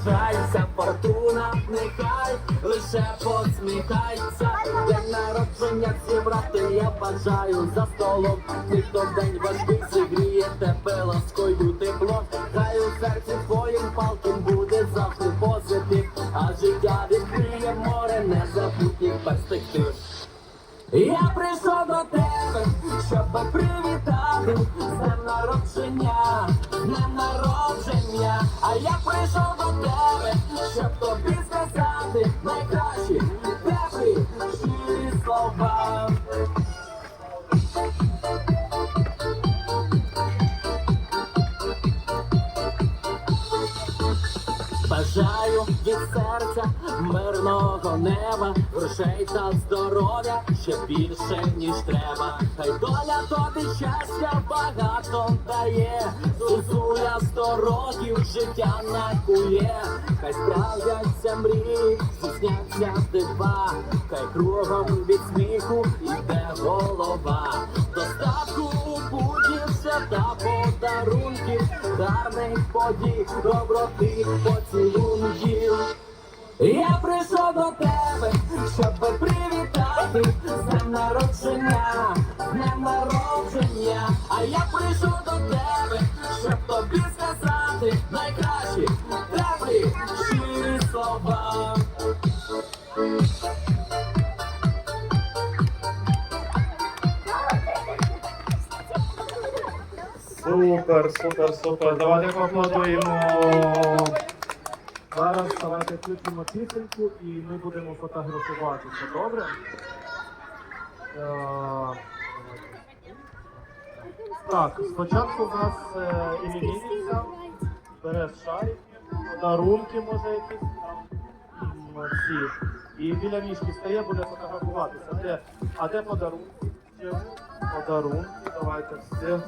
Жайся, фортуна, нехай лише посміхайся. День народження зібрати я бажаю за столом. Ніхто день важкий зігріє тебе ласкою тепло. Хай у серці твоїм палким буде завжди позитив. А життя відкриє море незабутніх перспектив. Я прийшов до тебе, щоб привітати з днем народження, з днем народження. А я прийшов щоб тобі сказати Бажаю від серця мирного неба, грошей та здоров'я ще більше ніж треба. Хай доля тобі щастя багато дає, Зузуля сто років життя накує, хай справдяться мрії, здійсняться дива, хай кругом від сміху подарунків, гарних подій, доброти, поцілунків. Я прийшов до тебе, щоб привітати з днем народження, з днем народження. А я прийшов до тебе, щоб тобі сказати найкращі теплі щирі слова. Супер, супер, супер. Давайте поаплодуємо. Зараз давайте включимо пісеньку і ми будемо фотографуватися, добре? Е. Так, спочатку в нас е, іменинниця бере шарик, подарунки може якісь там всі. І біля мішки стає, буде фотографуватися. Де, а де подарунки? Подарунки, давайте все.